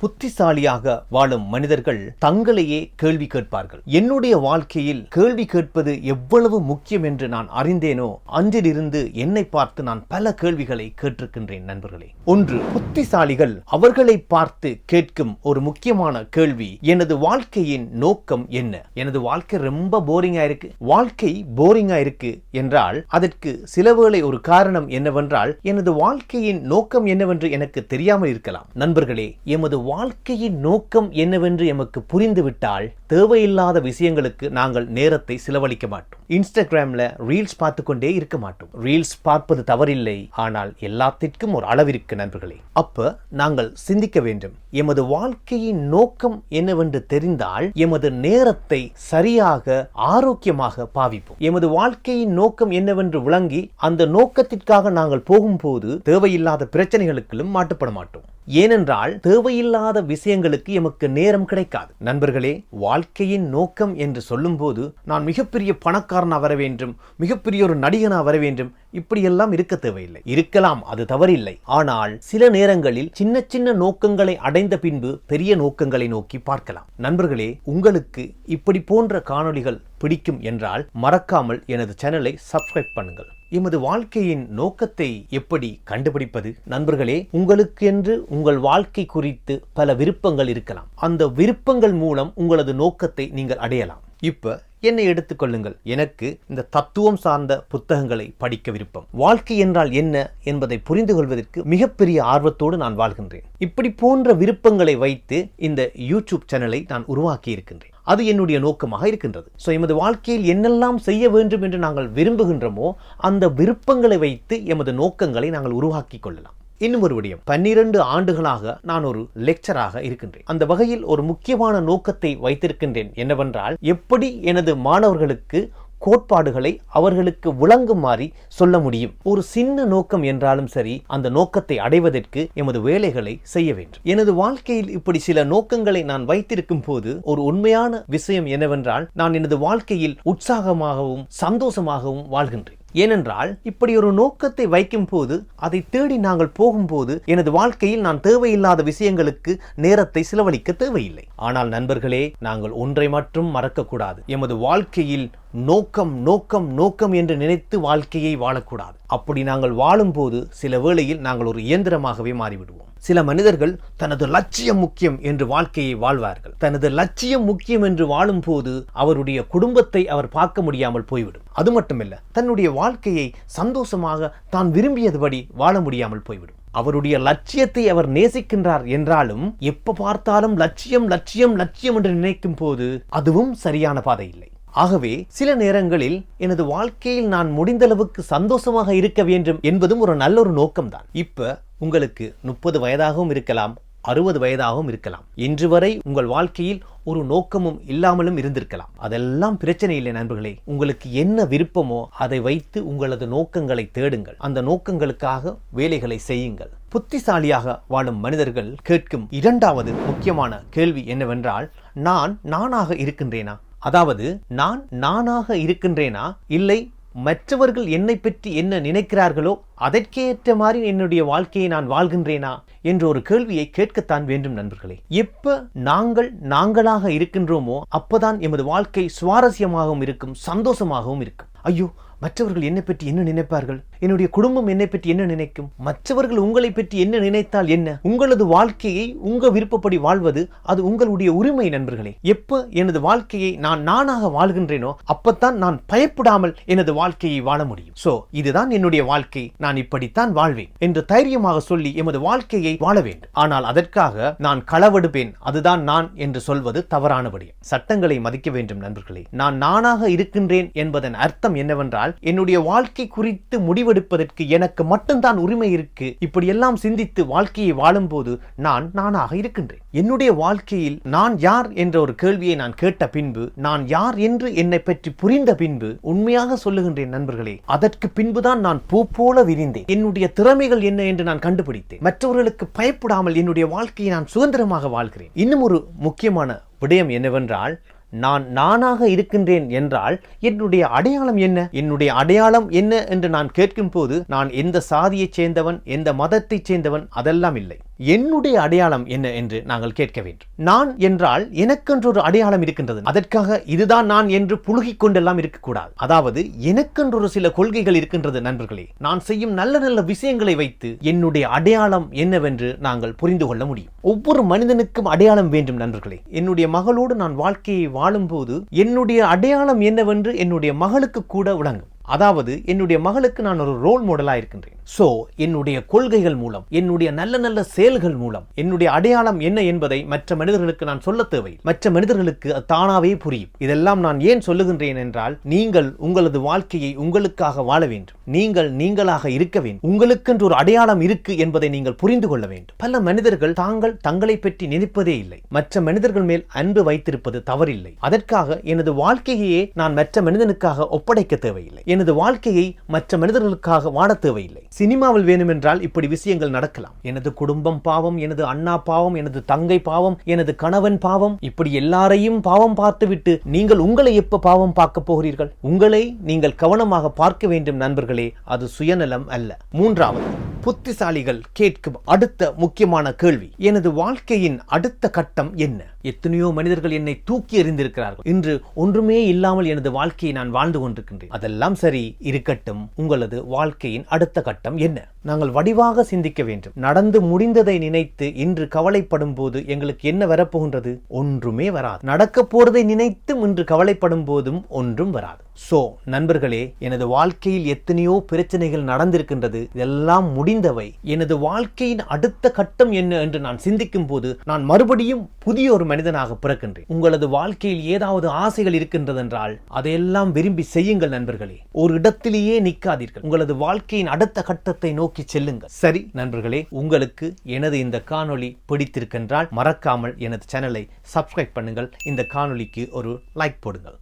புத்திசாலியாக வாழும் மனிதர்கள் தங்களையே கேள்வி கேட்பார்கள். என்னுடைய வாழ்க்கையில் கேள்வி கேட்பது எவ்வளவு முக்கியம் என்று நான் அறிந்தேனோ அன்றிலிருந்து என்னை பார்த்து நான் பல கேள்விகளை கேட்டிருக்கின்றேன் நண்பர்களே. ஒன்று புத்திசாலிகள் அவர்களை பார்த்து கேட்கும் ஒரு முக்கியமான கேள்வி எனது வாழ்க்கையின் நோக்கம் என்ன? எனது வாழ்க்கை ரொம்ப போரிங்கா இருக்கு. வாழ்க்கை போரிங்கா இருக்கு என்றால் அதற்கு சிலவேளை ஒரு காரணம் என்னவென்றால் எனது வாழ்க்கையின் நோக்கம் என்னவென்று எனக்கு தெரியாமல் இருக்கலாம். நண்பர்களே எமது வாழ்க்கையின் நோக்கம் என்னவென்று எமக்கு புரிந்துவிட்டால் தேவையில்லாத விஷயங்களுக்கு நாங்கள் நேரத்தை செலவழிக்க மாட்டோம். இன்ஸ்டாகிராமில் ரீல்ஸ் பார்த்து கொண்டே இருக்க மாட்டோம். ரீல்ஸ் பார்ப்பது தவறில்லை. ஆனால் எல்லாத்திற்கும் ஒரு அளவிற்கு நண்பர்களே. அப்ப நாங்கள் சிந்திக்க வேண்டும். எமது வாழ்க்கையின் நோக்கம் என்னவென்று தெரிந்தால் எமது நேரத்தை சரியாக ஆரோக்கியமாக பாவிப்போம். எமது வாழ்க்கையின் நோக்கம் என்னவென்று விளங்கி அந்த நோக்கத்திற்காக நாங்கள் போகும்போது தேவையில்லாத பிரச்சனைகளுக்கும் மாட்டுப்பட மாட்டோம். ஏனென்றால் தேவையில்லாத விஷயங்களுக்கு எமக்கு நேரம் கிடைக்காது. நண்பர்களே வாழ்க்கையின் நோக்கம் என்று சொல்லும்போது நான் மிகப்பெரிய பணக்காரனா வர வேண்டும் மிகப்பெரிய ஒரு நடிகனா வர வேண்டும். இப்படியெல்லாம் இருக்க தேவையில்லை. இருக்கலாம் அது தவறில்லை. ஆனால் சில நேரங்களில் சின்ன சின்ன நோக்கங்களை அடைந்த பின்பு பெரிய நோக்கங்களை நோக்கி பார்க்கலாம். நண்பர்களே உங்களுக்கு இப்படி போன்ற காணொளிகள் பிடிக்கும் என்றால் மறக்காமல் எனது சேனலை சப்ஸ்கிரைப் பண்ணுங்கள். எமது வாழ்க்கையின் நோக்கத்தை எப்படி கண்டுபிடிப்பது? நண்பர்களே உங்களுக்கு என்று உங்கள் வாழ்க்கை குறித்து பல விருப்பங்கள் இருக்கலாம். அந்த விருப்பங்கள் மூலம் உங்களது நோக்கத்தை நீங்கள் அடையலாம். இப்ப என்னை எடுத்துக்கொள்ளுங்கள் எனக்கு இந்த தத்துவம் சார்ந்த புத்தகங்களை படிக்க விருப்பம். வாழ்க்கை என்றால் என்ன என்பதை புரிந்து கொள்வதற்கு மிகப்பெரிய ஆர்வத்தோடு நான் வாழ்கின்றேன். இப்படி போன்ற விருப்பங்களை வைத்து இந்த யூடியூப் சேனலை நான் உருவாக்கி இருக்கின்றேன். அது என்னுடைய நோக்கமாக இருக்கின்றது. ஸோ எமது வாழ்க்கையில் என்னெல்லாம் செய்ய வேண்டும் என்று நாங்கள் விரும்புகின்றோமோ அந்த விருப்பங்களை வைத்து எமது நோக்கங்களை நாங்கள் உருவாக்கி கொள்ளலாம். இன்னும் ஒரு விடயம். பன்னிரண்டு ஆண்டுகளாக நான் ஒரு லெக்சராக இருக்கின்றேன். அந்த வகையில் ஒரு முக்கியமான நோக்கத்தை வைத்திருக்கின்றேன். என்னவென்றால் எப்படி எனது மாணவர்களுக்கு கோட்பாடுகளை அவர்களுக்கு விளங்குமாறி சொல்ல முடியும்? ஒரு சின்ன நோக்கம் என்றாலும் சரி அந்த நோக்கத்தை அடைவதற்கு எமது வேலைகளை செய்ய வேண்டும். எனது வாழ்க்கையில் இப்படி சில நோக்கங்களை நான் வைத்திருக்கும் போது ஒரு உண்மையான விஷயம் என்னவென்றால் நான் எனது வாழ்க்கையில் உற்சாகமாகவும் சந்தோஷமாகவும் வாழ்கின்றேன். ஏனென்றால் இப்படி ஒரு நோக்கத்தை வைக்கும் போது அதை தேடி நாங்கள் போகும்போது எனது வாழ்க்கையில் நான் தேவையில்லாத விஷயங்களுக்கு நேரத்தை செலவழிக்க தேவையில்லை. ஆனால் நண்பர்களே நாங்கள் ஒன்றை மட்டும் மறக்கக்கூடாது. எமது வாழ்க்கையில் நோக்கம் நோக்கம் நோக்கம் என்று நினைத்து வாழ்க்கையை வாழக்கூடாது. அப்படி நாங்கள் வாழும்போது சில வேளையில் நாங்கள் ஒரு இயந்திரமாகவே மாறிவிடுவோம். சில மனிதர்கள் தனது லட்சியம் முக்கியம் என்று வாழ்க்கையை வாழ்வார்கள். தனது லட்சியம் முக்கியம் என்று வாழும்போது அவருடைய குடும்பத்தை அவர் பார்க்க முடியாமல் போய்விடும். அது மட்டுமல்ல தன்னுடைய வாழ்க்கையை சந்தோஷமாக தான் விரும்பியதுபடி வாழ முடியாமல் போய்விடும். அவருடைய லட்சியத்தை அவர் நேசிக்கின்றார் என்றாலும் எப்ப பார்த்தாலும் லட்சியம் லட்சியம் லட்சியம் என்று நினைக்கும் போது அதுவும் சரியான பாதை இல்லை ஆகவே சில நேரங்களில் எனது வாழ்க்கையில் நான் முடிந்தளவுக்கு சந்தோஷமாக இருக்க வேண்டும் என்பதும் ஒரு நல்ல ஒரு நோக்கம்தான். இப்ப உங்களுக்கு முப்பது வயதாகவும் இருக்கலாம் அறுபது வயதாகவும் இருக்கலாம். இன்று வரை உங்கள் வாழ்க்கையில் ஒரு நோக்கமும் இல்லாமலும் இருந்திருக்கலாம். அதெல்லாம் பிரச்சனை இல்லை நண்பர்களே. உங்களுக்கு என்ன விருப்பமோ அதை வைத்து உங்களது நோக்கங்களை தேடுங்கள். அந்த நோக்கங்களுக்காக வேலைகளை செய்யுங்கள். புத்திசாலியாக வாழும் மனிதர்கள் கேட்கும் இரண்டாவது முக்கியமான கேள்வி என்னவென்றால் நான் நானாக இருக்கின்றேனா? அதாவது நான் நானாக இருக்கின்றேனா? இல்லை மற்றவர்கள் என்னை பற்றி என்ன நினைக்கிறார்களோ அதற்கேற்ற மாதிரி என்னுடைய வாழ்க்கையை நான் வாழ்கின்றேனா? என்ற ஒரு கேள்வியை கேட்கத்தான் வேண்டும் நண்பர்களே. எப்ப நாங்கள் நாங்களாக இருக்கின்றோமோ அப்பதான் எமது வாழ்க்கை சுவாரஸ்யமாகவும் இருக்கும் சந்தோஷமாகவும் இருக்கும். ஐயோ மற்றவர்கள் என்னை பற்றி என்ன நினைப்பார்கள்? என்னுடைய குடும்பம் என்னை பற்றி என்ன நினைக்கும்? மற்றவர்கள் உங்களை பற்றி என்ன நினைத்தால் என்ன? உங்களது வாழ்க்கையை உங்க விருப்பப்படி வாழ்வது அது உங்களுடைய உரிமை நண்பர்களே. எப்ப எனது வாழ்க்கையை நான் நானாக வாழ்கின்றேனோ அப்பத்தான் நான் பயப்படாமல் எனது வாழ்க்கையை வாழ முடியும். சோ இதுதான் என்னுடைய வாழ்க்கை. நான் இப்படித்தான் வாழ்வேன் என்று தைரியமாக சொல்லி எமது வாழ்க்கையை வாழ வேண்டும். ஆனால் அதற்காக நான் களவெடுப்பேன். அதுதான் நான் என்று சொல்வது தவறானபடி. சட்டங்களை மதிக்க வேண்டும் நண்பர்களே. நான் நானாக இருக்கின்றேன் என்பதன் அர்த்தம் என்னவென்றால் என்னுடைய வாழ்க்கை குறித்து முடிவு முடிவெடுப்பதற்கு எனக்கு மட்டும்தான் உரிமை இருக்கு. இப்படி எல்லாம் சிந்தித்து வாழ்க்கையை வாழும்போது நான் நானாக இருக்கின்றேன். என்னுடைய வாழ்க்கையில் நான் யார் என்ற ஒரு கேள்வியை நான் கேட்ட பின்பு நான் யார் என்று என்னை பற்றி புரிந்த பின்பு உண்மையாக சொல்லுகின்றேன் நண்பர்களே அதற்கு பின்புதான் நான் பூ போல விரிந்தேன். என்னுடைய திறமைகள் என்ன என்று நான் கண்டுபிடித்தேன். மற்றவர்களுக்கு பயப்படாமல் என்னுடைய வாழ்க்கையை நான் சுதந்திரமாக வாழ்கிறேன். இன்னும் ஒரு முக்கியமான விடயம் என்னவென்றால் நான் நானாக இருக்கின்றேன் என்றால் என்னுடைய அடையாளம் என்ன? என்னுடைய அடையாளம் என்ன என்று நான் கேட்கும் போது நான் எந்த சாதியைச் சேர்ந்தவன் எந்த மதத்தைச் சேர்ந்தவன் அதெல்லாம் இல்லை. என்னுடைய அடையாளம் என்ன என்று நாங்கள் கேட்க வேண்டும். நான் என்றால் எனக்கென்று ஒரு அடையாளம் இருக்கின்றது. அதற்காக இதுதான் நான் என்று புழுகிக் கொண்டெல்லாம் இருக்கக்கூடாது. அதாவது எனக்கென்றொரு சில கொள்கைகள் இருக்கின்றது நண்பர்களே. நான் செய்யும் நல்ல நல்ல விஷயங்களை வைத்து என்னுடைய அடையாளம் என்னவென்று நாங்கள் புரிந்து கொள்ள முடியும். ஒவ்வொரு மனிதனுக்கும் அடையாளம் வேண்டும் நண்பர்களே. என்னுடைய மகளோடு நான் வாழ்க்கையை வாழும்போது என்னுடைய அடையாளம் என்னவென்று என்னுடைய மகளுக்கு கூட விளங்கும். அதாவது என்னுடைய மகளுக்கு நான் ஒரு ரோல் மாடலாக இருக்கின்றேன். ஸோ என்னுடைய கொள்கைகள் மூலம் என்னுடைய நல்ல நல்ல செயல்கள் மூலம் என்னுடைய அடையாளம் என்ன என்பதை மற்ற மனிதர்களுக்கு நான் சொல்ல தேவை. மற்ற மனிதர்களுக்கு தானாவே புரியும். இதெல்லாம் நான் ஏன் சொல்லுகின்றேன் என்றால் நீங்கள் உங்களது வாழ்க்கையை உங்களுக்காக வாழ வேண்டும். நீங்கள் நீங்களாக இருக்க வேண்டும். உங்களுக்கென்று ஒரு அடையாளம் இருக்கு என்பதை நீங்கள் புரிந்து கொள்ள வேண்டும். பல மனிதர்கள் தாங்கள் தங்களை பற்றி நினைப்பதே இல்லை. மற்ற மனிதர்கள் மேல் அன்பு வைத்திருப்பது தவறில்லை. அதற்காக எனது வாழ்க்கையையே நான் மற்ற மனிதனுக்காக ஒப்படைக்க தேவையில்லை. எனது வாழ்க்கையை மற்ற மனிதர்களுக்காக வாட தேவையில்லை. சினிமாவில் வேணுமென்றால் இப்படி விஷயங்கள் நடக்கலாம். எனது குடும்பம் பாவம் எனது அண்ணா பாவம் எனது தங்கை பாவம் எனது கணவன் பாவம் இப்படி எல்லாரையும் பாவம் பார்த்துவிட்டு நீங்கள் உங்களை எப்ப பாவம் பார்க்க போகிறீர்கள்? உங்களை நீங்கள் கவனமாக பார்க்க வேண்டும் நண்பர்களே அது சுயநலம் அல்ல. மூன்றாவது புத்திசாலிகள் கேட்கும் அடுத்த முக்கியமான கேள்வி. எனது வாழ்க்கையின் அடுத்த கட்டம் என்ன? எத்தனையோ மனிதர்கள் என்னை தூக்கி எறிந்திருக்கிறார்கள். இன்று ஒன்றுமே இல்லாமல் எனது வாழ்க்கையை நான் வாழ்ந்து கொண்டிருக்கின்றேன். அதெல்லாம் சரி. இருக்கட்டும். உங்களது வாழ்க்கையின் அடுத்த கட்டம் என்ன? நாங்கள் வடிவாக சிந்திக்க வேண்டும். நடந்து முடிந்ததை நினைத்து இன்று கவலைப்படும் போது எங்களுக்கு என்ன வரப்போகின்றது? ஒன்றுமே வராது. நடக்க போறதை நினைத்தும் இன்று கவலைப்படும் போதும் ஒன்றும் வராது. ஸோ நண்பர்களே எனது வாழ்க்கையில் எத்தனையோ பிரச்சனைகள் நடந்திருக்கின்றது. இதெல்லாம் முடிந்தவை. எனது வாழ்க்கையின் அடுத்த கட்டம் என்ன என்று நான் சிந்திக்கும் போது நான் மறுபடியும் புதிய ஒரு மனிதனாக பிறக்கின்றேன். உங்களது வாழ்க்கையில் ஏதாவது ஆசைகள் இருக்கின்றது என்றால் அதையெல்லாம் விரும்பி செய்யுங்கள் நண்பர்களே. ஒரு இடத்திலேயே நிற்காதீர்கள். உங்களது வாழ்க்கையின் அடுத்த கட்டத்தை நோக்கி செல்லுங்கள். சரி நண்பர்களே உங்களுக்கு எனது இந்த காணொளி பிடித்திருக்கின்றால் மறக்காமல் எனது சேனலை சப்ஸ்கிரைப் பண்ணுங்கள். இந்த காணொளிக்கு ஒரு லைக் போடுங்கள்.